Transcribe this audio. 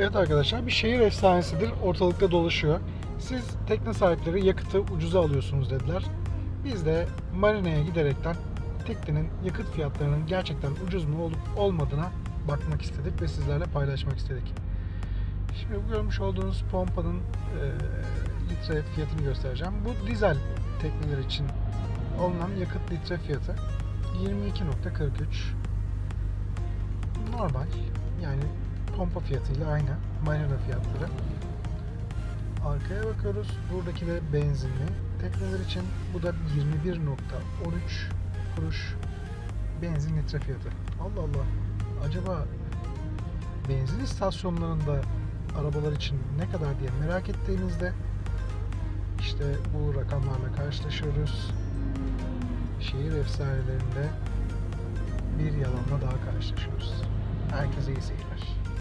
Evet arkadaşlar bir şehir efsanesidir. Ortalıkta dolaşıyor. Siz tekne sahipleri yakıtı ucuza alıyorsunuz dediler. Biz de marinaya giderekten teknenin yakıt fiyatlarının gerçekten ucuz mu olup olmadığına bakmak istedik ve sizlerle paylaşmak istedik. Şimdi bu görmüş olduğunuz pompanın e, litre fiyatını göstereceğim. Bu dizel tekneler için alınan yakıt litre fiyatı 22.43 normal yani pompa fiyatıyla aynı marina fiyatları. Arkaya bakıyoruz. Buradaki de benzinli. Tekneler için bu da 21.13 kuruş benzin litre fiyatı. Allah Allah. Acaba benzin istasyonlarında arabalar için ne kadar diye merak ettiğimizde işte bu rakamlarla karşılaşıyoruz. Şehir efsanelerinde bir yalanla daha karşılaşıyoruz. Herkese iyi seyirler.